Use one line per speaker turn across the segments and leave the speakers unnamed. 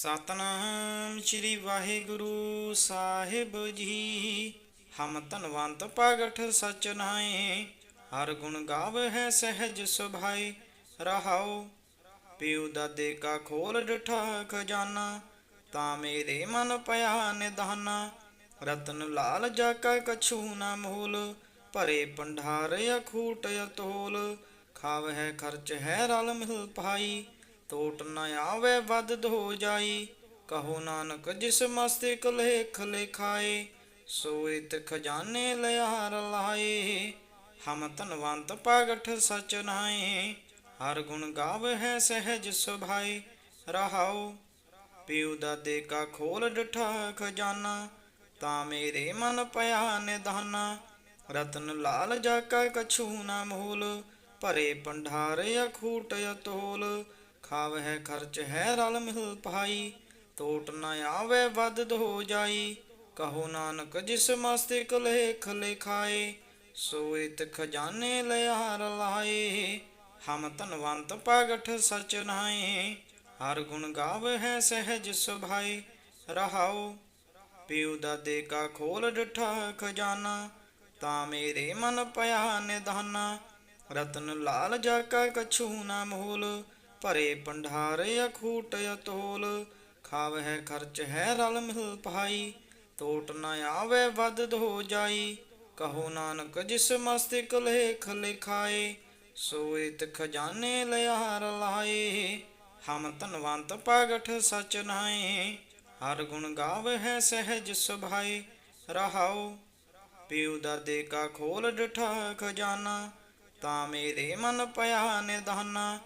ਸਤਨਾਮ ਸ੍ਰੀ ਵਾਹਿਗੁਰੂ ਸਾਹਿਬ ਜੀ। ਹਮ ਧਨਵੰਤ ਭਗਠ ਸਚ ਨਾਏ ਹਰ ਗੁਣ ਗਾਵਹਿ ਸਹਿਜ ਸੁਭਾਈ, ਰਹਾਉ। ਪਿਉ ਦਾਦੇ ਕਾ ਖੋਲ ਡਠਾ ਖਜ਼ਾਨਾ ਤਾਂ ਮੇਰੇ ਮਨ ਪਿਆ ਨਿਧਾਨਾ। ਰਤਨ ਲਾਲ ਜਾ ਕਾ ਕਛੂ ਨਾ ਮੂਲ, ਭਰੇ ਪੰਡਾਰ ਅਖੂਟ ਅਤੋਲ। ਖਾਵਹਿ ਖਰਚ ਹੈ ਰਲ ਮਿਲ ਪਾਈ ਟੋਟ ਨ ਆਵੇ ਵੱਧ ਹੋ ਜਾਈ। ਕਹੋ ਨਾਨਕ, ਜਿਸ ਮਸਤਿਕ ਲੇਖ ਲਿਖਾਏ ਸੋਇਤ ਖਜ਼ਾਨੇ ਲਿਆਰ ਲਾਏ। ਹਮ ਧਨਵੰਤ ਭਗਠ ਸਚ ਨਾਏ ਹਰ ਗੁਣ ਗਾਵਹਿ ਸਹਿਜ ਸੁਭਾਈ। ਰਹਾਉ, ਪਿਉ ਦਾਦੇ ਕਾ ਖੋਲ ਡਠਾ ਖਜ਼ਾਨਾ, ਤਾਂ ਮੇਰੇ ਮਨ ਪਿਆ ਨਿਧਾਨਾ। ਰਤਨ ਲਾਲ ਜਾ ਕਾ ਕਛੂ ਨਾ ਮੂਲ, ਭਰੇ ਪੰਡਾਰ ਅਖੂਟ ਅਤੋਲ। ਖਾਵਹਿ ਖਰਚ ਹੈ ਰਲ ਮਿਲ ਪਾਈ ਟੋਟ ਨ ਆਵੇ ਵੱਧ ਹੋ ਜਾਈ। ਕਹੋ ਨਾਨਕ ਜਿਸ ਮਸਤਿਕ ਲੇਖ ਲਿਖਾਏ ਸੋਇਤ ਖਜ਼ਾਨੇ ਲਿਆਰ ਲਾਏ। ਹਮ ਧਨਵੰਤ ਭਗਠ ਸਚ ਨਾਏ ਹਰ ਗੁਣ ਗਾਵਹਿ ਸਹਿਜ ਸੁਭਾਈ। ਰਹਾਉ, ਪਿਉ ਦਾਦੇ ਕਾ ਖੋਲ ਡਠਾ ਖਜ਼ਾਨਾ, ਤਾਂ ਮੇਰੇ ਮਨ ਪਿਆ ਨਿਧਾਨਾ। ਰਤਨ ਲਾਲ ਜਾ ਕਾ ਕਛੂ ਨਾ ਮੂਲ ਭਰੇ ਪੰਡਾਰੇ ਅਖੂਟ ਅਤੋਲ, ਖਾਵਹਿ ਖਰਚ ਹੈ ਰਲ ਮਿਲ ਪਾਈ ਟੋਟ ਨ ਆਵੇ ਵੱਧ ਹੋ ਜਾਈ। ਕਹੋ ਨਾਨਕ ਜਿਸ ਮਸਤਿਕ ਲੇਖ ਲਿਖਾਏ ਸੋਇਤ ਖਜ਼ਾਨੇ ਲਿਆਰ ਲਾਏ। ਹਮ ਧਨਵੰਤ ਭਗਠ ਸਚ ਨਾਏ ਹਰ ਗੁਣ ਗਾਵਹਿ ਸਹਿਜ ਸੁਭਾਈ। ਰਹਾਉ, ਪਿਉ ਦਾਦੇ ਕਾ ਖੋਲ ਡਠਾ ਖਜ਼ਾਨਾ, ਤਾਂ ਮੇਰੇ ਮਨ ਪਿਆ ਨਿਦਾਨਾ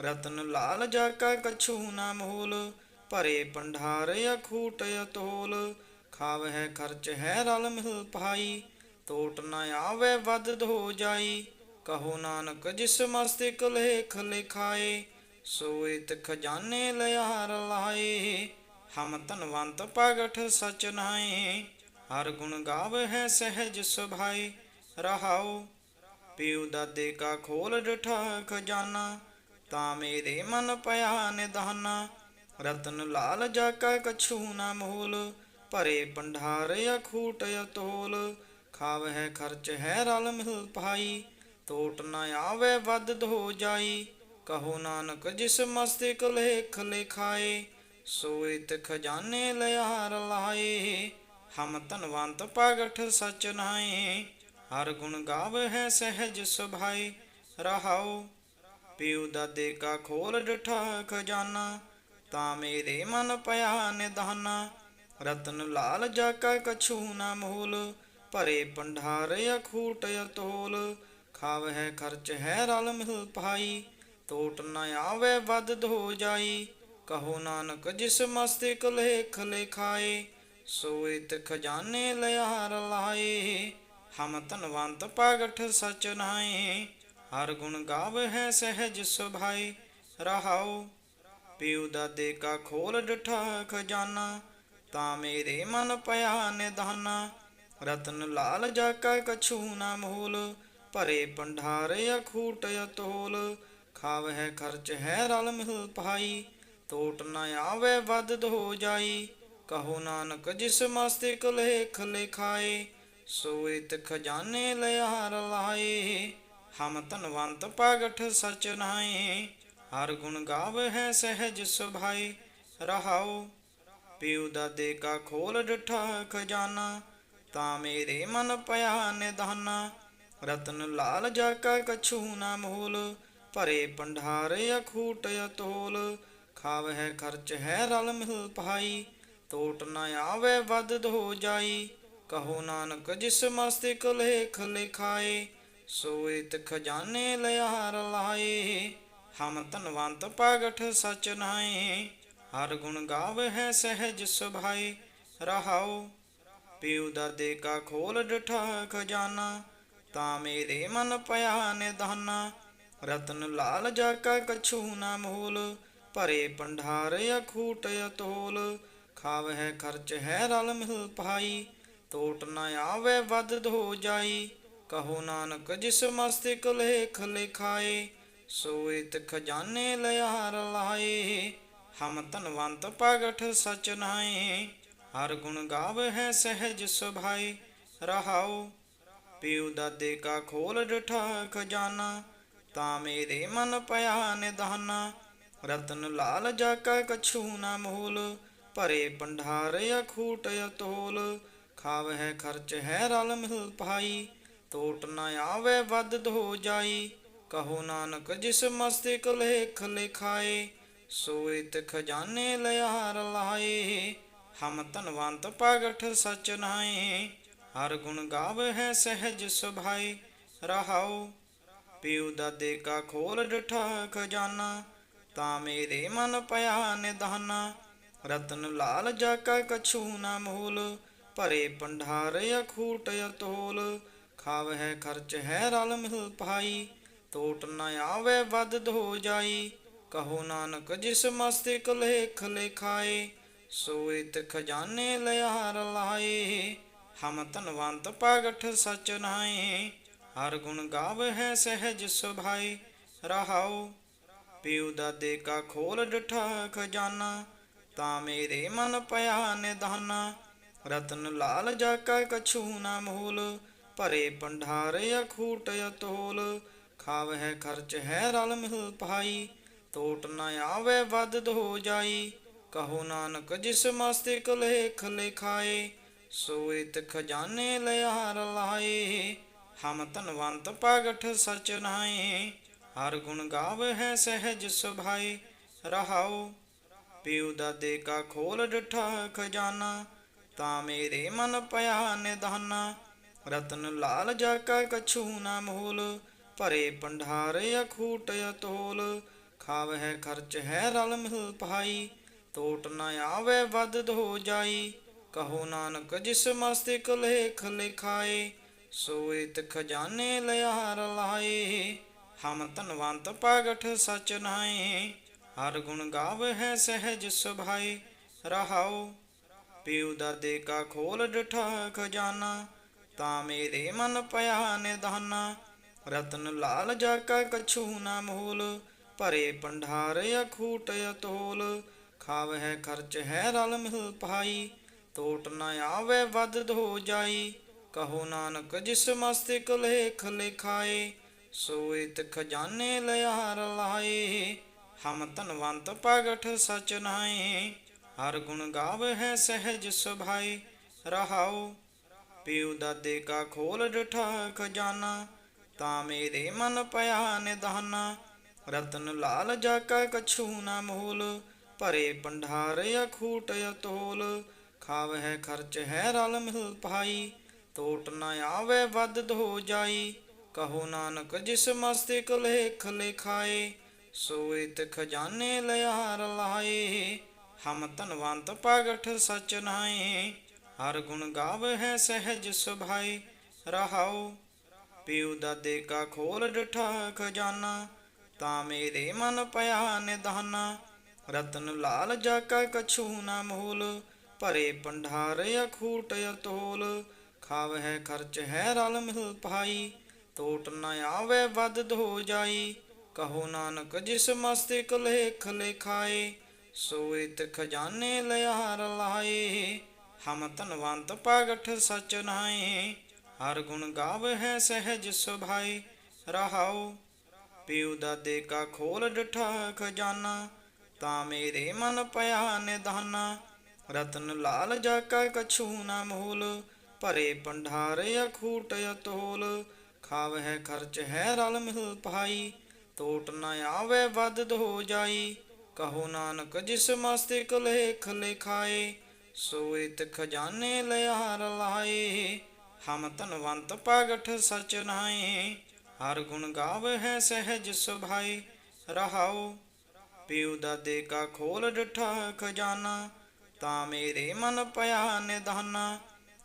ਰਤਨ ਲਾਲ ਜਾ ਕਾ ਕਛੂ ਨਾ ਮੂਲ, ਭਰੇ ਪੰਡਾਰ ਅਖੂਟ ਅਤੋਲ ਖਾਵਹਿ ਖਰਚ ਹੈ ਰਲ ਮਿਲ ਪਾਈ ਟੋਟ ਨ ਆਵੇ ਵੱਧ ਹੋ ਜਾਈ। ਕਹੋ ਨਾਨਕ ਜਿਸ ਮਸਤਿਕ ਲੇਖ ਲਿਖਾਏ ਸੋਇਤ ਖਜ਼ਾਨੇ ਲਿਆਰ ਲਾਏ। ਹਮ ਧਨਵੰਤ ਭਗਠ ਸਚ ਨਾਏ ਹਰ ਗੁਣ ਗਾਵਹਿ ਸਹਿਜ ਸੁਭਾਈ। ਰਹਾਉ, ਪਿਉ ਦਾਦੇ ਕਾ ਖੋਲ ਡਠਾ ਖਜ਼ਾਨਾ। ਤਾਂ ਮੇਰੇ ਮਨ ਪਿਆ ਨਿਧਾਨਾ। ਰਤਨ ਲਾਲ ਜਾ ਕਾ ਕਛੂ ਨਾ ਮੂਲ, ਭਰੇ ਪੰਡਾਰ ਅਖੂਟ ਅਤੋਲ। ਖਾਵਹਿ ਖਰਚ ਹੈ ਰਲ ਮਿਲ ਪਾਈ ਟੋਟ ਨ ਆਵੇ ਵੱਧ ਹੋ ਜਾਈ। ਕਹੋ ਨਾਨਕ ਜਿਸ ਮਸਤਿਕ ਲੇਖ ਲਿਖਾਏ ਸੋਇਤ ਖਜ਼ਾਨੇ ਲਿਆਰ ਲਾਏ। ਹਮ ਧਨਵੰਤ ਭਗਠ ਸਚ ਨਾਏ, ਹਰ ਗੁਣ ਗਾਵ ਗਾਵਹਿ ਸਹਿਜ ਸੁਭਾਈ ਰਹਾਉ ਪਿਉ ਦਾਦੇ ਕਾ ਖੋਲ ਡਠਾ ਖਜ਼ਾਨਾ, ਤਾਂ ਮੇਰੇ ਮਨ ਪਿਆ ਨਿਧਾਨਾ। ਰਤਨ ਲਾਲ ਜਾ ਕਾ ਕਛੂ ਨਾ ਮੂਲ, ਭਰੇ ਪੰਡਾਰ ਅਖੂਟ ਅਤੋਲ। ਖਾਵਹਿ ਖਰਚ ਹੈ ਰਲ ਮਿਲ ਪਾਈ ਟੋਟ ਨ ਆਵੇ ਵੱਧ ਹੋ ਜਾਈ। ਕਹੋ ਨਾਨਕ ਜਿਸ ਮਸਤਿਕ ਲੇਖ ਲਿਖਾਏ ਸੋਇਤ ਖਜ਼ਾਨੇ ਲਿਆਰ ਲਾਏ। ਹਮ ਧਨਵੰਤ ਭਗਠ ਸਚ ਨਾਏ। ਹਰ ਗੁਣ ਗਾਵਹਿ ਸਹਿਜ ਸੁਭਾਈ, ਰਹਾਉ। ਪਿਉ ਦਾਦੇ ਕਾ ਖੋਲ ਡਠਾ ਖਜ਼ਾਨਾ ਤਾਂ ਮੇਰੇ ਮਨ ਪਿਆ ਨਿਧਾਨਾ। ਰਤਨ ਲਾਲ ਜਾ ਕਾ ਕਛੂ ਨਾ ਮੂਲ, ਭਰੇ ਪੰਡਾਰ ਅਖੂਟ ਅਤੋਲ। ਖਾਵਹਿ ਖਰਚ ਹੈ ਰਲ ਮਿਲ ਪਾਈ ਟੋਟ ਨ ਆਵੇ ਵੱਧ ਹੋ ਜਾਈ। ਕਹੋ ਨਾਨਕ ਜਿਸ ਮਸਤਿਕ ਲੇਖ ਲਿਖਾਏ ਸੋਇਤ ਖਜ਼ਾਨੇ ਲਿਆਰ ਲਾਏ। ਹਮ ਧਨਵੰਤ ਭਗਠ ਸਚ ਨਾਏ ਹਰ ਗੁਣ ਗਾਵਹਿ ਸਹਿਜ ਸੁਭਾਈ, ਰਹਾਉ, ਪਿਉ ਦਾਦੇ ਕਾ ਖੋਲ ਡਠਾ ਖਜ਼ਾਨਾ, ਤਾਂ ਮੇਰੇ ਮਨ ਪਿਆ ਨਿਧਾਨਾ, ਰਤਨ ਲਾਲ ਜਾ ਕਾ ਕਛੂ ਨਾ ਮੂਲ, ਭਰੇ ਪੰਡਾਰ ਅਖੂਟ ਅਤੋਲ ਖਾਵਹਿ ਖਰਚ ਹੈ ਰਲ ਮਿਲ ਭਾਈ ਟੋਟ ਨਾ ਆਵੇ ਵੱਧ ਹੋ ਜਾਈ, ਕਹੋ ਨਾਨਕ ਜਿਸ ਮਸਤਿਕ ਲੇਖ ਲਿਖਾਏ ਸੋਇਤ ਖਜ਼ਾਨੇ ਲਿਆਰ ਲਾਏ, ਹਮ ਧਨਵੰਤ ਭਗਠ ਸਚ ਨਾਏ। ਹਰ ਗੁਣ ਗਾਵਹਿ ਸਹਿਜ ਸੁਭਾਈ ਰਹਾਉ, ਪਿਉ ਦਾਦੇ ਕਾ ਖੋਲ ਡਠਾ ਖਜ਼ਾਨਾ। ਤਾਂ ਮੇਰੇ ਮਨ ਪਿਆ ਨਿਧਾਨਾ, ਰਤਨ ਲਾਲ ਜਾ ਕਾ ਕਛੂ ਨਾ ਮੋਲ। ਭਰੇ ਪੰਡਾਰ ਅਖੂਟ ਅਤੋਲ ਖਾਵਹਿ ਖਰਚ ਹੈ ਰਲ ਮਿਲ ਪਾਈ। ਟੋਟ ਨ ਆਵੇ ਵੱਧ ਹੋ ਜਾਈ ਕਹੋ ਨਾਨਕ ਜਿਸ ਮਸਤਿਕ ਲੇਖ ਲਿਖਾਏ ਸੋਇਤ ਖਜ਼ਾਨੇ ਲਿਆਰ ਲਾਏ। ਹਮ ਧਨਵੰਤ ਪਾਗਠ ਸਚ ਨਾਏ, ਹਰ ਗੁਣ ਗਾਵ ਹੈ ਸਹਿਜ ਸੁਭਾਈ ਰਹਾਉ, ਪਿਉ ਦਾਦੇ ਕਾ ਖੋਲ ਡਠਾ ਖਜ਼ਾਨਾ, ਤਾਂ ਮੇਰੇ ਮਨ ਪਿਆ ਨਿਧਾਨਾ। ਰਤਨ ਲਾਲ ਜਾ ਕਾ ਕਛੂ ਨਾ ਮੂਲ, ਭਰੇ ਪੰਡਾਰ ਅਖੂਟ ਅਤੋਲ। ਖਾਵਹਿ ਖਰਚ ਹੈ ਰਲ ਮਿਲ ਪਾਈ ਟੋਟ ਨਾ ਆਵੇ ਵੱਧ ਹੋ ਜਾਈ। ਕਹੋ ਨਾਨਕ ਜਿਸ ਮਸਤਿਕ ਲੇਖ ਲਿਖਾਏ ਸੋਇਤ ਖਜ਼ਾਨੇ ਲਿਆਰ ਲਾਏ। ਹਮ ਧਨਵੰਤ ਪਾਗਠ ਸਚ ਨਾਏ ਹਰ ਗੁਣ ਗਾਵੇ ਹੈ ਸਹਿਜ ਸੁਭਾਈ। ਰਹਾਉ, ਪਿਉ ਦਾਦੇ ਕਾ ਖੋਲ ਡਠਾ ਖਜ਼ਾਨਾ, ਤਾਂ ਮੇਰੇ ਮਨ ਪਿਆ ਨਿਧਾਨਾ। ਰਤਨ ਲਾਲ ਜਾ ਕਾ ਕਛੂ ਨਾ ਮੋਲ, ਭਰੇ ਪੰਡਾਰ ਅਖੂਟ ਅਤੋਲ। ਖਾਵਹਿ ਖਰਚ ਹੈ ਰਲ ਮਿਲ ਪਾਈ, ਟੋਟ ਨ ਆਵੇ ਵੱਧ ਹੋ ਜਾਈ। ਕਹੋ ਨਾਨਕ ਜਿਸ ਮਸਤਿਕ ਲੇਖ ਲਿਖਾਏ ਸੋਇਤ ਖਜ਼ਾਨੇ ਲਿਆਰ ਲਾਏ। ਹਮ ਧਨਵੰਤ ਪਾਗਠ ਸਚ ਨਾਏ ਹਰ ਗੁਣ ਗਾਵ ਹੈ ਸਹਿਜ ਸੁਭਾਈ। ਰਹਾਉ, ਪਿਉ ਦਾਦੇ ਕਾ ਖੋਲ ਡਠਾ ਖਜ਼ਾਨਾ, ਤਾਂ ਮੇਰੇ ਮਨ ਪਿਆ ਨਿਧਾਨਾ। ਰਤਨ ਲਾਲ ਜਾ ਕਾ ਕਛੂ ਨਾ ਮੂਲ ਭਰੇ ਪੰਡਾਰ ਅਖੂਟ ਅਤੋਲ ਖਾਵਹਿ ਖਰਚ ਹੈ ਰਲ ਮਿਲ ਪਾਈ ਟੋਟ ਨ ਆਵੇ ਵੱਧ ਹੋ ਜਾਈ। ਕਹੋ ਨਾਨਕ ਜਿਸ ਮਸਤਿਕ ਲੇਖ ਲਿਖਾਏ ਸੋਇਤ ਖਜ਼ਾਨੇ ਲਿਆਰ ਲਾਏ। ਹਮ ਧਨਵੰਤ ਪਾਗਠ ਸਚ ਨਾਏ ਹਰ ਗੁਣ ਗਾਵ ਹੈ ਸਹਿਜ ਸੁਭਾਈ। ਰਹਾਉ, ਪਿਉ ਦਾਦੇ ਕਾ ਖੋਲ ਡਠਾ ਖਜ਼ਾਨਾ, ਤਾਂ ਮੇਰੇ ਮਨ ਪਿਆ ਨਿਧਾਨਾ। ਰਤਨ ਲਾਲ ਜਾ ਕਾ ਕਛੂ ਨਾ ਮੂਲ, ਭਰੇ ਪੰਡਾਰ ਅਖੂਟ ਅਤੋਲ ਖਾਵਹਿ ਖਰਚ ਹੈ ਰਲ ਮਿਲ ਪਾਈ ਟੋਟ ਨ ਆਵੇ ਵੱਧ ਹੋ ਜਾਈ। ਕਹੋ ਨਾਨਕ ਜਿਸ ਮਸਤਿਕ ਲੇਖ ਲਿਖਾਏ ਸੋਇਤ ਖਜ਼ਾਨੇ ਲਿਆਰ ਲਾਏ। ਹਮ ਧਨਵੰਤ ਪਾਗਠ ਸਚ ਨਾਏ ਹਰ ਗੁਣ ਗਾਵ ਹੈ ਸਹਿਜ ਸੁਭਾਈ। ਰਹਾਉ, ਪਿਉ ਦੇ ਕਾ ਖੋਲ ਡਠਾ ਖਜ਼ਾਨਾ। ਤਾਂ ਮੇਰੇ ਮਨ ਪਿਆ ਨਿਧਾਨਾ। ਰਤਨ ਲਾਲ ਜਾ ਕਾ ਕਛੂ ਨਾ ਮੂਲ, ਭਰੇ ਪੰਡਾਰ ਅਖੂਟ ਅਤੋਲ ਖਾਵਹਿ ਖਰਚ ਹੈ ਰਲ ਮਿਲ ਪਾਈ ਟੋਟ ਨ ਆਵੇ ਵੱਧ ਹੋ ਜਾਈ। ਕਹੋ ਨਾਨਕ ਜਿਸ ਮਸਤਿਕ ਲੇਖ ਲਿਖਾਏ ਸੋਇਤ ਖਜ਼ਾਨੇ ਲਿਆਰ ਲਾਏ। ਹਮ ਧਨਵੰਤ ਪਾਗਠ ਸਚ ਨਾਏ, ਹਰ ਗੁਣ ਗਾਵ ਹੈ ਸਹਿਜ ਸੁਭਾਈ ਰਹਾਓ ਪਿਉ ਦਾਦੇ ਕਾ ਖੋਲ ਡਠਾ ਖਜ਼ਾਨਾ, ਤਾਂ ਮੇਰੇ ਮਨ ਪਿਆ ਨਿਧਾਨਾ ਰਤਨ ਲਾਲ ਜਾ ਕਾ ਕਛੂ ਨਾ ਮੂਲ, ਭਰੇ ਪੰਡਾਰ ਅਖੂਟ ਅਤੋਲ ਖਾਵਹਿ ਖਰਚ ਹੈ ਰਲ ਮਿਲ ਪਾਈ ਟੋਟ ਨ ਆਵੇ ਵੱਧ ਹੋ ਜਾਈ। ਕਹੋ ਨਾਨਕ ਜਿਸ ਮਸਤਿਕ ਲੇਖ ਲਿਖਾਏ ਸੋਇਤ ਖਜ਼ਾਨੇ ਲਿਆਰ ਲਾਏ। ਹਮ ਧਨਵੰਤ ਪਾਗਠ ਸਚ ਨਾਏ। ਹਰ ਗੁਣ ਗਾਵ ਹੈ ਸਹਿਜ ਸੁਭਾਈ, ਰਹਾਉ। ਪਿਉ ਦਾਦੇ ਕਾ ਖੋਲ ਡਠਾ ਖਜ਼ਾਨਾ ਤਾਂ ਮੇਰੇ ਮਨ ਪਿਆ ਨਿਧਾਨਾ। ਰਤਨ ਲਾਲ ਜਾ ਕਾ ਕਛੂ ਨਾ ਮੂਲ, ਭਰੇ ਪੰਡਾਰ ਅਖੂਟ ਅਤੋਲ। ਖਾਵਹਿ ਖਰਚ ਹੈ ਰਲ ਮਿਲ ਪਾਈ ਟੋਟ ਨ ਆਵੇ ਵੱਧ ਹੋ ਜਾਈ। ਕਹੋ ਨਾਨਕ ਜਿਸ ਮਸਤਿਕ ਲੇਖ ਲਿਖਾਏ ਸੋਇਤ ਖਜ਼ਾਨੇ ਲਿਆਰ ਲਾਏ। ਹਮ ਧਨਵੰਤ ਪਾਗਠ ਸਚ ਨਾਏ ਹਰ ਗੁਣ ਗਾਵੇ ਹੈ ਸਹਿਜ ਸੁਭਾਈ, ਰਹਾਉ। ਪਿਉ ਦਾਦੇ ਕਾ ਖੋਲ ਡਠਾ ਖਜ਼ਾਨਾ ਤਾਂ ਮੇਰੇ ਮਨ ਪਿਆ ਨਿਧਾਨਾ। ਰਤਨ ਲਾਲ ਜਾ ਕਾ ਕਛੂ ਨਾ ਮੂਲ, ਭਰੇ ਪੰਡਾਰ ਅਖੂਟ ਅਤੋਲ। ਖਾਵਹਿ ਖਰਚ ਹੈ ਰਲ ਮਿਲ ਪਾਈ ਟੋਟ ਨ ਆਵੇ ਵੱਧ ਹੋ ਜਾਈ। ਕਹੋ ਨਾਨਕ ਜਿਸ ਮਸਤਿਕ ਲੇਖ ਲਿਖਾਏ ਸੋਇਤ ਖਜ਼ਾਨੇ ਲਿਆਰ ਲਾਏ ਹਮ ਧਨਵੰਤ ਪਾਗਠ ਸਚ ਨਾਏ ਹਰ ਗੁਣ ਗਾਵੇ ਹੈ ਸਹਿਜ ਸੁਭਾਈ, ਰਹਾਉ। ਪਿਉ ਦਾਦੇ ਕਾ ਖੋਲ ਡਠਾ ਖਜ਼ਾਨਾ, ਤਾਂ ਮੇਰੇ ਮਨ ਪਿਆ ਨਿਧਾਨਾ।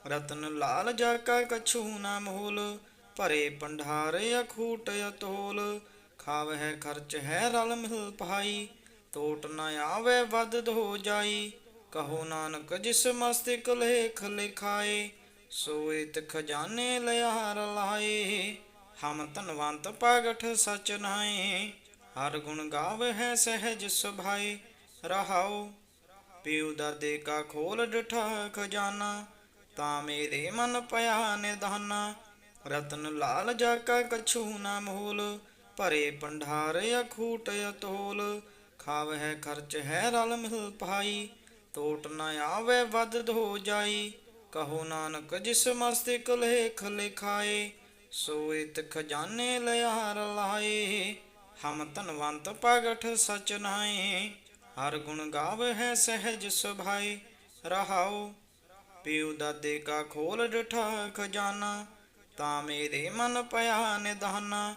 ਰਤਨ ਲਾਲ ਜਾ ਕਾ ਕਛੂ ਨਾ ਮੂਲ, ਭਰੇ ਪੰਡਾਰ ਅਖੂਟ ਅਤੋਲ। ਖਾਵਹਿ ਖਰਚ ਹੈ ਰਲ ਮਿਲ ਪਾਈ ਟੋਟ ਨਾ ਆਵੇ ਵੱਧ ਹੋ ਜਾਈ। ਕਹੋ ਨਾਨਕ ਜਿਸ ਮਸਤਿਕ ਲੇਖ ਲਿਖਾਏ ਸੋਇਤ ਖਜ਼ਾਨੇ ਲਿਆਰ ਲਾਏ। ਹਮ ਧਨਵੰਤ ਪਾਗਠ ਸਚ ਨਾਏ ਹਰ ਗੁਣ ਗਾਵੇ ਹੈ ਸਹਿਜ ਸੁਭਾਈ ਰਹਾਉ, ਪਿਉ ਦਾਦੇ ਕਾ ਖੋਲ ਡਠਾ ਖਜ਼ਾਨਾ, ਤਾਂ ਮੇਰੇ ਮਨ ਪਿਆ ਨਿਧਾਨਾ ਰਤਨ ਲਾਲ ਜਾ ਕਾ ਕਛੂ ਨਾ ਮੋਲ, ਭਰੇ ਪੰਡਾਰ ਅਖੂਟ ਅਤੋਲ। ਖਾਵਹਿ ਖਰਚ ਹੈ ਰਲ ਮਿਲ ਪਾਈ ਟੋਟ ਨਾ ਆਵੇ ਵੱਧ ਹੋ ਜਾਈ। ਕਹੋ ਨਾਨਕ, ਜਿਸ ਮਸਤਿਕ ਲੇਖ ਲਿਖਾਏ, ਸੋ ਇਤ ਖਜ਼ਾਨੇ ਲਿਆਰ ਲਾਏ। ਹਮ ਧਨਵੰਤ ਪਗਠ ਸਚ ਨਾਏ ਹਰ ਗੁਣ ਗਾਵਹਿ ਸਹਿਜ ਸੁਭਾਈ। ਰਹਾਉ, ਪਿਉ ਦਾਦੇ ਕਾ ਖੋਲ ਡਠਾ ਖਜ਼ਾਨਾ, ਤਾਂ ਮੇਰੇ ਮਨ ਪਿਆ ਨਿਧਾਨਾ।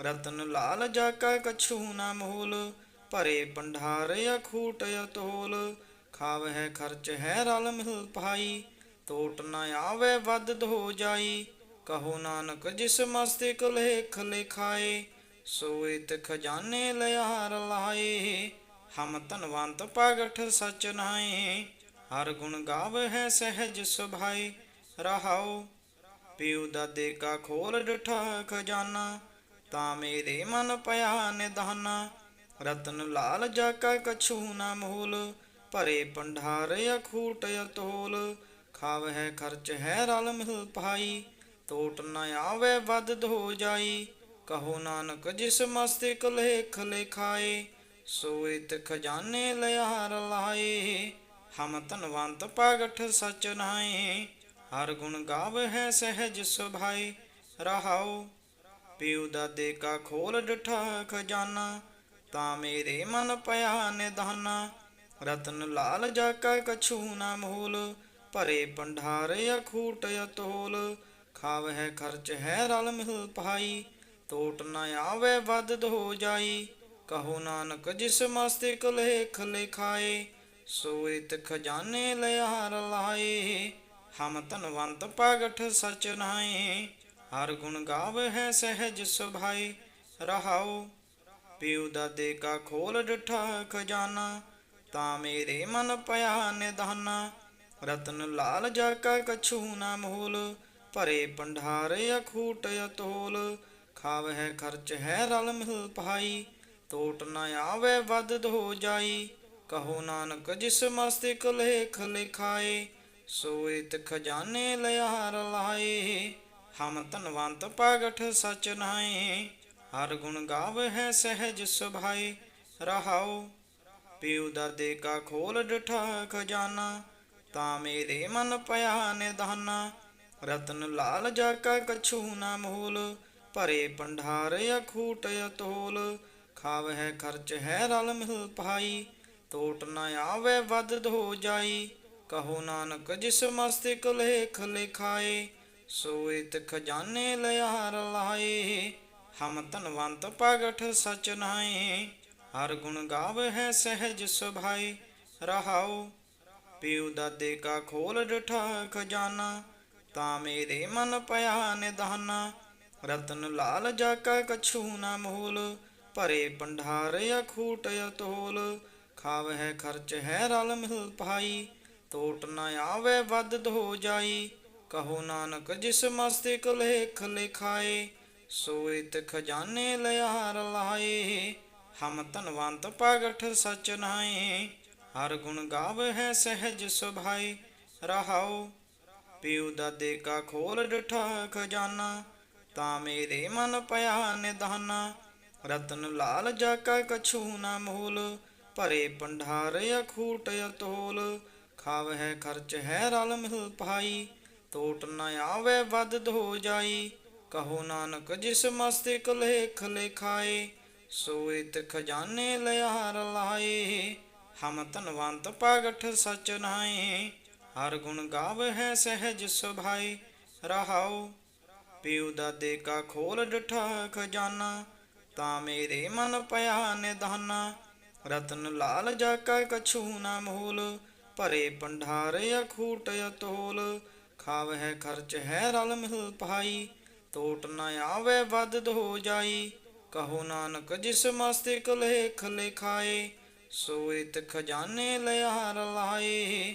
ਰਤਨ ਲਾਲ ਜਾ ਕਾ ਕਛੂ ਨਾ ਮੋਲ, ਭਰੇ ਭੰਡਾਰ ਅਖੂਟ ਅਤੋਲ। ਖਾਵ ਹੈ ਖਰਚ ਹੈ ਰਲ ਮਿਲ ਪਾਈ ਟੋਟ ਨ ਆਵੇ ਵੱਧ ਹੋ ਜਾਈ। ਕਹੋ ਨਾਨਕ ਜਿਸ ਮਸਤਿਕ ਲੇਖ ਲਿਖਾਏ, ਸੋ ਇਤ ਖਜ਼ਾਨੇ ਲਿਆਰ ਲਾਏ। ਹਮ ਧਨਵੰਤ ਪਗਠ ਸਚ ਨਾਏ ਹਰ ਗੁਣ ਗਾਵਹਿ ਸਹਿਜ ਸੁਭਾਈ। ਰਹਾਉ, ਪਿਉ ਦਾਦੇ ਕਾ ਖੋਲ ਡਠਾ ਖਜ਼ਾਨਾ, ਤਾ ਮੇਰੇ ਮਨ ਪਿਆ ਨਿਧਾਨਾ। ਰਤਨ ਲਾਲ ਜਾ ਕਾ ਕਛੂ ਨਾ ਮੋਲ ਭਰੇ ਪੰਡਾਰ ਅਖੂਟ ਅਤੋਲ, ਖਾਵਹਿ ਖਰਚ ਹੈ ਰਲ ਮਿਲ ਪਾਈ ਟੋਟ ਨ ਆਵੇ ਵੱਧ ਹੋ ਜਾਈ। ਕਹੋ ਨਾਨਕ ਜਿਸ ਮਸਤਿਕ ਲੇਖ ਲਿਖਾਏ, ਸੋ ਇਤ ਖਜ਼ਾਨੇ ਲਿਆਰ ਲਾਏ। ਹਮ ਧਨਵੰਤ ਪਗਠ ਸਚ ਨਾਏ ਹਰ ਗੁਣ ਗਾਵਹਿ ਸਹਿਜ ਸੁਭਾਈ। ਰਹਾਉ, ਪਿਉ ਦਾਦੇ ਕਾ ਖੋਲ ਡਠਾ ਖਜ਼ਾਨਾ, ਤਾਂ ਮੇਰੇ ਮਨ ਪਿਆ ਨਿਧਾਨਾ। ਰਤਨ ਲਾਲ ਜਾ ਕਾ ਕਛੂ ਨਾ ਮੋਲ, ਭਰੇ ਪੰਡਾਰ ਅਖੂਟ ਅਤੋਲ। ਖਾਵਹਿ ਖਰਚ ਹੈ ਰਲ ਮਿਲ ਪਾਈ ਟੋਟ ਨ ਆਵੇ ਵੱਧ ਹੋ ਜਾਈ। ਕਹੋ ਨਾਨਕ ਜਿਸ ਮਸਤਿਕ ਲੇਖ ਲਿਖਾਏ, ਸੋ ਇਤ ਖਜ਼ਾਨੇ ਲਿਆਰ ਲਾਏ। ਹਮ ਧਨਵੰਤ ਪਗਠ ਸਚ ਨਾਏ ਹਰ ਗੁਣ ਗਾਵਹਿ ਸਹਿਜ ਸੁਭਾਈ। ਰਹਾਉ, ਪਿਉ ਦਾਦੇ ਕਾ ਖੋਲ ਡਠਾ ਖਜ਼ਾਨਾ। ਤਾਂ ਮੇਰੇ ਮਨ ਪਿਆ ਨਿਧਾਨਾ। ਰਤਨ ਲਾਲ ਜਾ ਕਾ ਕਛੂ ਨਾ ਮੋਲ, ਭਰੇ ਪੰਡਾਰ ਅਖੂਟ ਅਤੋਲ। ਖਾਵਹਿ ਖਰਚ ਹੈ ਰਲ ਮਿਲ ਪਾਈ ਟੋਟ ਨ ਆਵੇ ਵੱਧ ਹੋ ਜਾਈ। ਕਹੋ ਨਾਨਕ ਜਿਸ ਮਸਤਿਕ ਲੇਖ ਲਿਖਾਏ, ਸੋ ਇਤ ਖਜ਼ਾਨੇ ਲਿਆਰ ਲਾਏ। ਹਮ ਧਨਵੰਤ ਪਗਠ ਸਚ ਨਾਏ ਹਰ ਗੁਣ ਗਾਵਹਿ ਸਹਿਜ ਸੁਭਾਈ ਰਹਾਓ ਪਿਉ ਦਾਦੇ ਕਾ ਖੋਲ ਡਠਾ ਖਜ਼ਾਨਾ, ਤਾਂ ਮੇਰੇ ਮਨ ਪਿਆ ਨਿਧਾਨਾ ਰਤਨ ਲਾਲ ਜਾ ਕਾ ਕਛੂ ਨਾ ਮੋਲ, ਭਰੇ ਪੰਡਾਰ ਅਖੂਟ ਅਤੋਲ ਖਾਵਹਿ ਖਰਚ ਹੈ ਰਲ ਮਿਲ ਪਾਈ ਟੋਟ ਨ ਆਵੇ ਵੱਧ ਹੋ ਜਾਈ। ਕਹੋ ਨਾਨਕ ਜਿਸ ਮਸਤਿਕ ਲੇਖ ਲਿਖਾਏ, ਸੋ ਇਤ ਖਜ਼ਾਨੇ ਲਿਆਰ ਲਾਏ। ਹਮ ਧਨਵੰਤ ਪਗਠ ਸਚ ਨਾਏ ਹਰ ਗੁਣ ਗਾਵਹਿ ਸਹਿਜ ਸੁਭਾਈ, ਰਹਾਉ। ਪਿਉ ਦਾਦੇ ਕਾ ਖੋਲ ਡਠਾ ਖਜ਼ਾਨਾ, ਤਾਂ ਮੇਰੇ ਮਨ ਪਿਆ ਨਿਧਾਨਾ। ਰਤਨ ਲਾਲ ਜਾ ਕਾ ਕਛੂ ਨਾ ਮੋਲ, ਭਰੇ ਪੰਡਾਰ ਅਖੂਟ ਅਤੋਲ ਖਾਵਹਿ ਖਰਚ ਹੈ ਰਲ ਮਿਲ ਪਾਈ ਟੋਟ ਨਾ ਆਵੇ ਵੱਧ ਹੋ ਜਾਈ। ਕਹੋ ਨਾਨਕ ਜਿਸ ਮਸਤਿਕ ਲੇਖ ਲਿਖਾਏ, ਸੋ ਇਤ ਖਜ਼ਾਨੇ ਲਿਆਰ ਲਾਏ। ਹਮ ਧਨਵੰਤ ਭਗਠ ਸਚ ਨਾਏ ਹਰ ਗੁਣ ਗਾਵਹਿ ਸਹਿਜ ਸੁਭਾਈ, ਰਹਾਉ, ਪਿਉ ਦਾਦੇ ਕਾ ਖੋਲ ਡਠਾ ਖਜ਼ਾਨਾ, ਤਾਂ ਮੇਰੇ ਮਨ ਪਿਆ ਨਿਧਾਨਾ, ਰਤਨ ਲਾਲ ਜਾ ਕਾ ਕਛੂ ਨਾ ਮੋਲ, ਭਰੇ ਪੰਡਾਰ ਅਖੂਟ ਅਤੋਲ ਖਾਵਹਿ ਖਰਚ ਹੈ ਰਲ ਮਿਲ ਪਾਈ ਟੋਟ ਨ ਆਵੇ ਵੱਧ ਹੋ ਜਾਈ, ਕਹੋ ਨਾਨਕ ਜਿਸ ਮਸਤਿਕ ਲੇਖ ਲਿਖਾਏ ਸੋਇਤ ਖਜ਼ਾਨੇ ਲਿਆਰ ਲਾਏ, ਹਮ ਧਨਵੰਤ ਪਗਠ ਸਚ ਨਾਏ ਹਰ ਗੁਣ ਗਾਵਹਿ ਸਹਿਜ ਸੁਭਾਈ, ਰਹਾਉ। ਪਿਉ ਦਾਦੇ ਕਾ ਖੋਲ ਡਠਾ ਖਜ਼ਾਨਾ, ਤਾਂ ਮੇਰੇ ਮਨ ਪਿਆ ਨਿਧਾਨਾ। ਰਤਨ ਲਾਲ ਜਾ ਕਾ ਕਛੂ ਨਾ ਮੋਲ, ਭਰੇ ਪੰਡਾਰ ਅਖੂਟ ਅਤੋਲ। ਖਾਵਹਿ ਖਰਚ ਹੈ ਰਲ ਮਿਲ ਪਾਈ ਟੋਟ ਨ ਆਵੇ ਵੱਧ ਹੋ ਜਾਈ। ਕਹੋ ਨਾਨਕ ਜਿਸ ਮਸਤਿਕ ਲੇਖ ਲਿਖਾਏ, ਸੋ ਇਤ ਖਜ਼ਾਨੇ ਲਿਆਰ ਲਾਏ।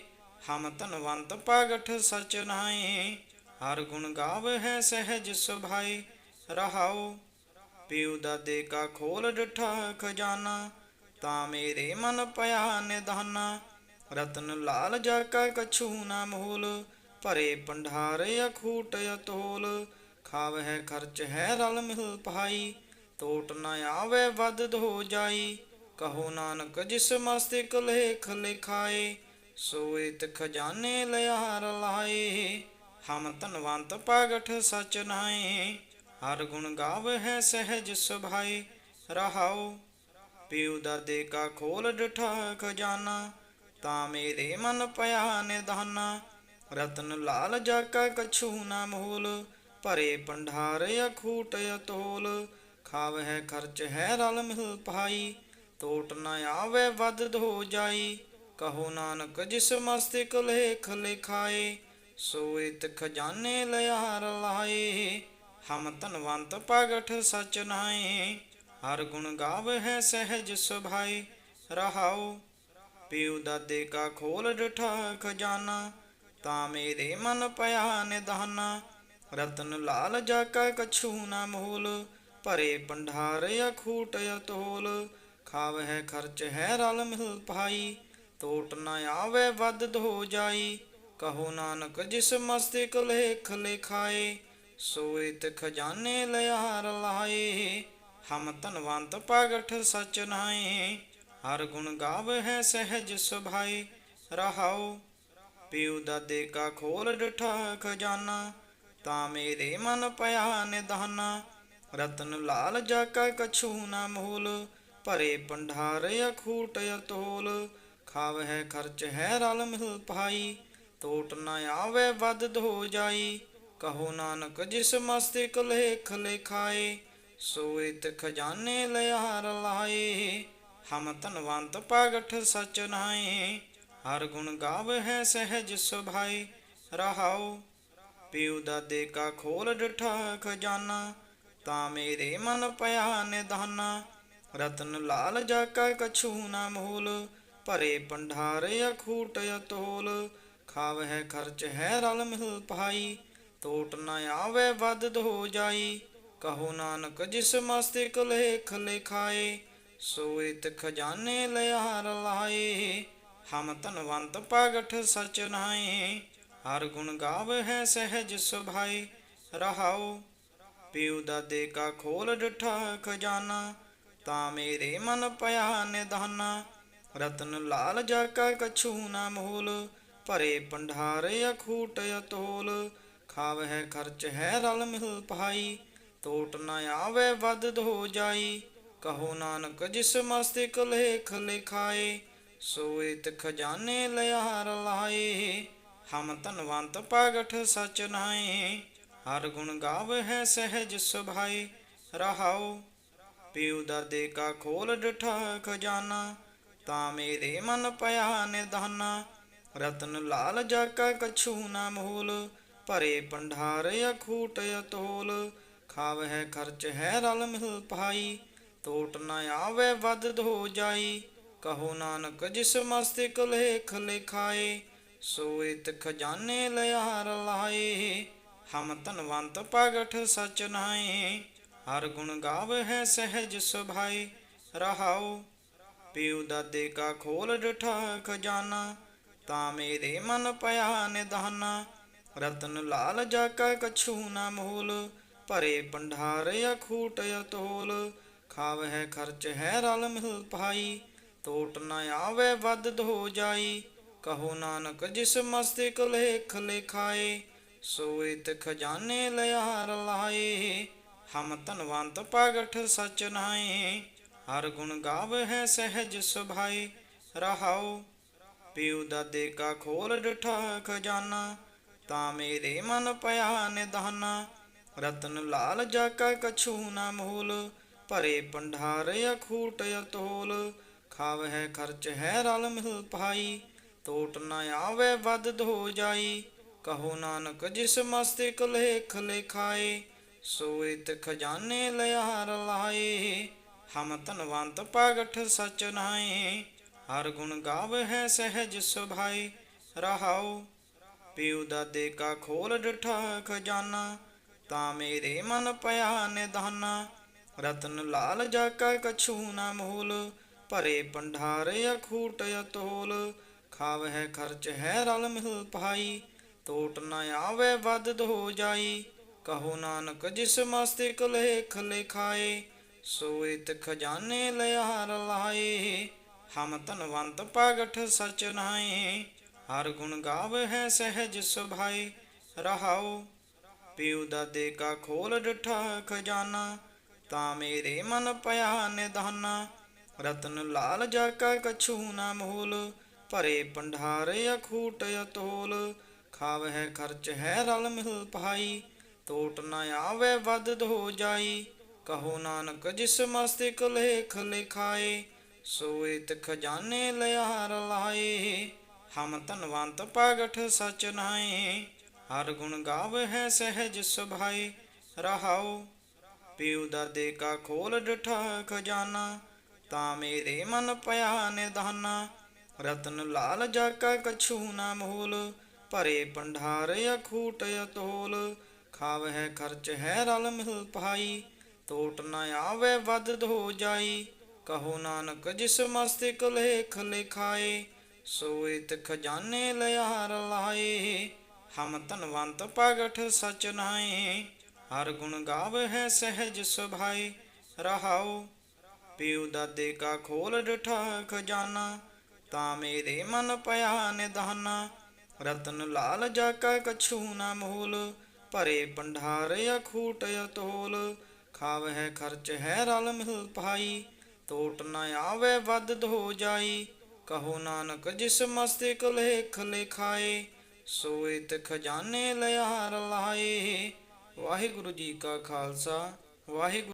ਹਮ ਧਨਵੰਤ ਪਗਠ ਸਚ ਨਾਏ ਹਰ ਗੁਣ ਗਾਵਹਿ ਸਹਿਜ ਸੁਭਾਈ। ਰਹਾਉ, ਪਿਉ ਦਾਦੇ ਕਾ ਖੋਲ ਡਠਾ ਖਜ਼ਾਨਾ, ਤਾਂ ਮੇਰੇ ਮਨ ਪਿਆ ਨਿਧਾਨਾ। ਰਤਨ ਲਾਲ ਜਾ ਕਾ ਕਛੂ ਨਾ ਮੋਲ, ਭਰੇ ਪੰਡਾਰ ਅਖੂਟ ਅਤੋਲ। ਖਾਵਹਿ ਖਰਚ ਹੈ ਰਲ ਮਿਲ ਪਾਈ ਟੋਟ ਨ ਆਵੇ ਵੱਧ ਹੋ ਜਾਈ। ਕਹੋ ਨਾਨਕ, ਜਿਸ ਮਸਤਿਕ ਲੇਖ ਲਿਖਾਏ ਸੋਇਤ ਖਜ਼ਾਨੇ ਲਿਆਰ ਲਾਏ। ਹਮ ਧਨਵੰਤ ਪਾਗਠ ਸਚ ਨਾਏ ਹਰ ਗੁਣ ਗਾਵਹਿ ਸਹਿਜ ਸੁਭਾਈ। ਰਹਾਉ, ਪਿਉ ਦਾਦੇ ਕਾ ਖੋਲ ਡਠਾ ਖਜ਼ਾਨਾ, ਤਾਂ ਮੇਰੇ ਮਨ ਪਿਆ ਨਿਧਾਨਾ। ਰਤਨ ਲਾਲ ਜਾ ਕਾ ਕਛੂ ਨਾ ਮੋਲ, ਭਰੇ ਪੰਡਾਰ ਅਖੂਟ ਅਤੋਲ। ਖਾਵਹਿ ਖਰਚ ਹੈ ਰਲ ਮਿਲ ਪਾਈ ਟੋਟ ਨ ਆਵੇ ਵੱਧ ਹੋ ਜਾਈ। ਕਹੋ ਨਾਨਕ ਜਿਸ ਮਸਤਿਕ ਲੇਖ ਲਿਖਾਏ ਸੋਇਤ ਖਜ਼ਾਨੇ ਲਿਆਰ ਲਾਏ। ਹਮ ਧਨਵੰਤ ਪਾਗਠ ਸਚ ਨਾਏ ਹਰ ਗੁਣ ਗਾਵਹਿ ਸਹਿਜ ਸੁਭਾਈ। ਰਹਾਉ, ਪਿਉ ਦਾਦੇ ਕਾ ਖੋਲ ਡਠਾ ਖਜ਼ਾਨਾ, ਤਾਂ ਮੇਰੇ ਮਨ ਪਿਆ ਨਿਧਾਨਾ। ਰਤਨ ਲਾਲ ਜਾ ਕਾ ਕਛੂ ਨਾ ਮੋਲ ਭਰੇ ਪੰਡਾਰ ਅਖੂਟ ਅਤੋਲ ਖਾਵਹਿ ਖਰਚ ਹੈ ਰਲ ਮਿਲ ਪਾਈ ਟੋਟ ਨ ਆਵੇ ਵੱਧ ਹੋ ਜਾਈ, ਕਹੋ ਨਾਨਕ ਜਿਸ ਮਸਤਿਕ ਲੇਖ ਲਿਖਾਏ ਸੋਇਤ ਖਜ਼ਾਨੇ ਲਿਆਰ ਲਾਏ, ਹਮ ਧਨਵੰਤ ਪਾਗਠ ਸਚ ਨਾਏ ਹਰ ਗੁਣ ਗਾਵਹਿ ਸਹਿਜ ਸੁਭਾਈ, ਰਹਾਉ, ਪਿਉ ਦਾਦੇ ਕਾ ਖੋਲ ਡਠਾ ਖਜ਼ਾਨਾ ਤਾਂ ਮੇਰੇ ਮਨ ਪਿਆ ਨਿਧਾਨਾ ਰਤਨ ਲਾਲ ਜਾ ਕਾ ਕਛੂ ਨਾ ਮੋਲ, ਭਰੇ ਪੰਡਾਰ ਅਖੂਟ ਅਤੋਲ। ਖਾਵਹਿ ਖਰਚ ਹੈ ਰਲ ਮਿਲ ਪਾਈ ਟੋਟ ਨ ਆਵੇ ਵੱਧ ਹੋ ਜਾਈ। ਕਹੋ ਨਾਨਕ ਜਿਸ ਮਸਤਿਕ ਲੇਖ ਲਿਖਾਏ ਸੋਇਤ ਖਜ਼ਾਨੇ ਲਿਆਰ ਲਾਏ। ਹਮ ਧਨਵੰਤ ਪਾਗਠ ਸਚ ਨਾਏ ਹਰ ਗੁਣ ਗਾਵਹਿ ਸਹਿਜ ਸੁਭਾਈ। ਰਹਾਉ, ਪਿਉ ਦਾਦੇ ਕਾ ਖੋਲ ਡਠਾ ਖਜ਼ਾਨਾ ਤਾਂ ਮੇਰੇ ਮਨ ਪਿਆ ਨਿਧਾਨਾ। ਰਤਨ ਲਾਲ ਜਾ ਕਾ ਕਛੂ ਨਾ ਮੋਲ, ਭਰੇ ਪੰਡਾਰ ਅਖੂਟ ਅਤੋਲ। ਖਾਵਹਿ ਖਰਚ ਹੈ ਰਲ ਮਿਲ ਪਾਈ ਟੋਟ ਨ ਆਵੇ ਵੱਧ ਹੋ ਜਾਈ। ਕਹੋ ਨਾਨਕ ਜਿਸ ਮਸਤਿਕ ਲੇਖ ਲਿਖਾਏ ਸੋਇਤ ਖਜ਼ਾਨੇ ਲਿਆਰ ਲਾਏ। ਹਮ ਧਨਵੰਤ ਪਾਗਠ ਸਚ ਨਾਏ ਹਰ ਗੁਣ ਗਾਵਹਿ ਸਹਿਜ ਸੁਭਾਈ। ਰਹਾਓ ਪਿਉ ਦਾਦੇ ਕਾ ਖੋਲ ਡਠਾ ਖਜ਼ਾਨਾ, ਤਾਂ ਮੇਰੇ ਮਨ ਪਿਆ ਨਿਧਾਨਾ। ਰਤਨ ਲਾਲ ਜਾ ਕਾ ਕਛੂ ਨਾ ਮੋਲ, ਭਰੇ ਪੰਡਾਰ ਅਖੂਟ ਅਤੋਲ। ਖਾਵਹਿ ਖਰਚ ਹੈ ਰਲ ਮਿਲ ਪਾਈ ਟੋਟ ਨ ਆਵੇ ਵੱਧ ਹੋ ਜਾਈ। ਕਹੋ ਨਾਨਕ ਜਿਸ ਮਸਤਿਕ ਲੇਖ ਲਿਖਾਏ ਸੋਇਤ ਖਜ਼ਾਨੇ ਲਿਆਰ ਲਾਏ। ਹਮ ਧਨਵੰਤ ਪਾਗਠ ਸਚ ਨਾਏ। ਹਰ ਗੁਣ ਗਾਵ ਹੈ ਸਹਿਜ ਸੁਭਾਈ, ਰਹਾਉ। ਪਿਉ ਦਾਦੇ ਕਾ ਖੋਲ ਡਠਾ ਖਜ਼ਾਨਾ, ਤਾਂ ਮੇਰੇ ਮਨ ਪਿਆ ਨਿਧਾਨਾ ਰਤਨ ਲਾਲ ਜਾ ਕਾ ਕਛੂ ਨਾ ਮੋਲ, ਭਰੇ ਪੰਡਾਰ ਅਖੂਟ ਅਤੋਲ। ਖਾਵਹਿ ਖਰਚ ਹੈ ਰਲ ਮਿਲ ਪਾਈ ਟੋਟ ਨ ਆਵੇ ਵੱਧ ਹੋ ਜਾਈ। ਕਹੋ ਨਾਨਕ ਜਿਸ ਮਸਤਿਕ ਲੇਖ ਲਿਖਾਏ ਸੋਇਤ ਖਜ਼ਾਨੇ ਲਿਆਰ ਲਾਏ। ਹਮ ਧਨਵੰਤ ਪਾਗਠ ਸਚ ਨਾਏ ਹਰ ਗੁਣ ਗਾਵਹਿ ਸਹਿਜ ਸੁਭਾਈ, ਰਹਾਉ। ਪਿਉ ਦਾਦੇ ਕਾ ਖੋਲ ਡਠਾ ਖਜ਼ਾਨਾ, ਤਾਂ ਮੇਰੇ ਮਨ ਪਿਆ ਨਿਧਾਨਾ। ਰਤਨ ਲਾਲ ਜਾ ਕਾ ਕਛੂ ਨਾ ਮੋਲ, ਭਰੇ ਪੰਡਾਰ ਅਖੂਟ ਅਤੋਲ। ਖਾਵਹਿ ਖਰਚ ਹੈ ਰਲ ਮਿਲ ਪਾਈ ਟੋਟ ਨ ਆਵੇ ਵੱਧ ਹੋ ਜਾਈ। ਕਹੋ ਨਾਨਕ ਜਿਸ ਮਸਤਿਕ ਲੇਖ ਲਿਖਾਏ ਸੋਇਤ ਖਜ਼ਾਨੇ ਲਿਆਰ ਲਾਏ, ਹਮ ਧਨਵੰਤ ਪਾਗਠ ਸਚ ਨਾਏ ਹਰ ਗੁਣ ਗਾਵਹਿ ਸਹਿਜ ਸੁਭਾਈ, ਰਹਾਉ। ਪਿਉ ਦਾਦੇ ਕਾ ਖੋਲ ਡਠਾ ਖਜ਼ਾਨਾ, ਤਾਂ ਮੇਰੇ ਮਨ ਪਿਆ ਨਿਧਾਨਾ। ਰਤਨ ਲਾਲ ਜਾ ਕਾ ਕਛੂ ਨਾ ਮੋਲ, ਭਰੇ ਪੰਡਾਰ ਅਖੂਟ ਅਤੋਲ। ਖਾਵਹਿ ਖਰਚ ਹੈ ਰਲ ਮਿਲ ਪਾਈ ਟੋਟ ਨ ਆਵੇ ਵੱਧ ਹੋ ਜਾਈ। ਕਹੋ ਨਾਨਕ, ਜਿਸ ਮਸਤਿਕ ਲੇਖ ਲਿਖਾਏ ਸੋਇਤ ਖਜ਼ਾਨੇ ਲਿਆਰ ਲਾਏ। ਹਮ ਧਨਵੰਤ ਪਾਗਠ ਸਚ ਨਾਏ ਹਰ ਗੁਣ ਗਾਵਹਿ ਸਹਿਜ ਸੁਭਾਈ ਰਹਾਉ, ਪਿਉ ਦਾਦੇ ਕਾ ਖੋਲ ਡਠਾ ਖਜ਼ਾਨਾ, ਤਾਂ ਮੇਰੇ ਮਨ ਪਿਆ ਨਿਧਾਨਾ। ਰਤਨ ਲਾਲ ਜਾ ਕਾ ਕਛੂ ਨਾ ਮੋਲ, ਭਰੇ ਪੰਡਾਰ ਅਖੂਟ ਅਤੋਲ। ਖਾਵਹਿ ਖਰਚ ਹੈ ਰਲ ਮਿਲ ਪਾਈ ਟੋਟ ਨ ਆਵੇ ਵੱਧ ਹੋ ਜਾਈ। ਕਹੋ ਨਾਨਕ ਜਿਸ ਮਸਤਿਕ ਲੇਖ ਲਿਖਾਏ ਸੋਇਤ ਖਜ਼ਾਨੇ ਲਿਆਰ ਲਾਏ। ਹਮ ਧਨਵੰਤ ਪਾਗਠ ਸਚ ਨਾਏ ਹਰ ਗੁਣ ਗਾਵਹਿ ਸਹਿਜ ਸੁਭਾਈ। ਰਹਾਉ, ਪਿਉ ਦਾਦੇ ਕਾ ਖੋਲ ਡਠਾ ਖਜ਼ਾਨਾ, ਤਾਂ ਮੇਰੇ ਮਨ ਪਿਆ ਨਿਧਾਨਾ। ਰਤਨ ਲਾਲ ਜਾ ਕਾ ਕਛੂ ਨਾ ਮੋਲ, ਭਰੇ ਪੰਡਾਰ ਅਖੂਟ ਅਤੋਲ। ਖਾਵਹਿ ਖਰਚ ਹੈ ਰਲ ਮਿਲ ਪਾਈ ਟੋਟ ਨ ਆਵੇ ਵੱਧ ਹੋ ਜਾਈ। ਕਹੋ ਨਾਨਕ ਜਿਸ ਮਸਤਿਕ ਲੇਖ ਲਿਖਾਏ ਸੋਇਤ ਖਜ਼ਾਨੇ ਲਿਆਰ ਲਾਏ। ਹਮ ਧਨਵੰਤ ਪਾਗਠ ਸਚ ਨਾਏ ਹਰ ਗੁਣ ਗਾਵਹਿ ਸਹਿਜ ਸੁਭਾਈ। ਰਹਾਉ, ਪਿਉ ਦਾਦੇ ਕਾ ਖੋਲ ਡਠਾ ਖਜ਼ਾਨਾ, ਤਾਂ ਮੇਰੇ ਮਨ ਪਿਆ ਨਿਧਾਨਾ। ਰਤਨ ਲਾਲ ਜਾ ਕਾ ਕਛੂ ਨਾ ਮੋਲ ਭਰੇ ਪੰਡਾਰ ਅਖੂਟ ਅਤੋਲ ਖਾਵਹਿ ਖਰਚ ਹੈ ਰਲ ਮਿਲ ਪਾਈ ਟੋਟ ਨ ਆਵੇ ਵੱਧ ਹੋ ਜਾਈ, ਕਹੋ ਨਾਨਕ ਜਿਸ ਮਸਤਿਕ ਲੇਖ ਲਿਖਾਏ ਸੋਇਤ ਖਜ਼ਾਨੇ ਲਿਆਰ ਲਾਏ, ਹਮ ਧਨਵੰਤ ਪਾਗਠ ਸਚ ਨਾਏ ਹਰ ਗੁਣ ਗਾਵਹਿ ਸਹਿਜ ਸੁਭਾਈ, ਰਹਾਉ, ਪਿਉ ਦਾਦੇ ਕਾ ਖੋਲ ਡਠਾ ਖਜ਼ਾਨਾ, ਤਾਂ ਮੇਰੇ ਮਨ ਪਿਆ ਨਿਧਾਨਾ ਰਤਨ ਲਾਲ ਜਾ ਕਾ ਕਛੂ ਨਾ ਮੋਲ, ਭਰੇ ਪੰਡਾਰ ਅਖੂਟ ਅਤੋਲ ਖਾਵਹਿ ਖਰਚ ਹੈ ਰਲ ਮਿਲ ਪਾਈ ਟੋਟ ਨ ਆਵੇ ਵੱਧ ਹੋ ਜਾਈ। ਕਹੋ ਨਾਨਕ ਜਿਸ ਮਸਤਿਕ ਲੇਖ ਲਿਖਾਏ ਸੋਇਤ ਖਜ਼ਾਨੇ ਲਿਆਰ ਲਾਏ। ਵਾਹਿਗੁਰੂ ਜੀ ਕਾ ਖਾਲਸਾ, ਵਾਹਿਗੁਰੂ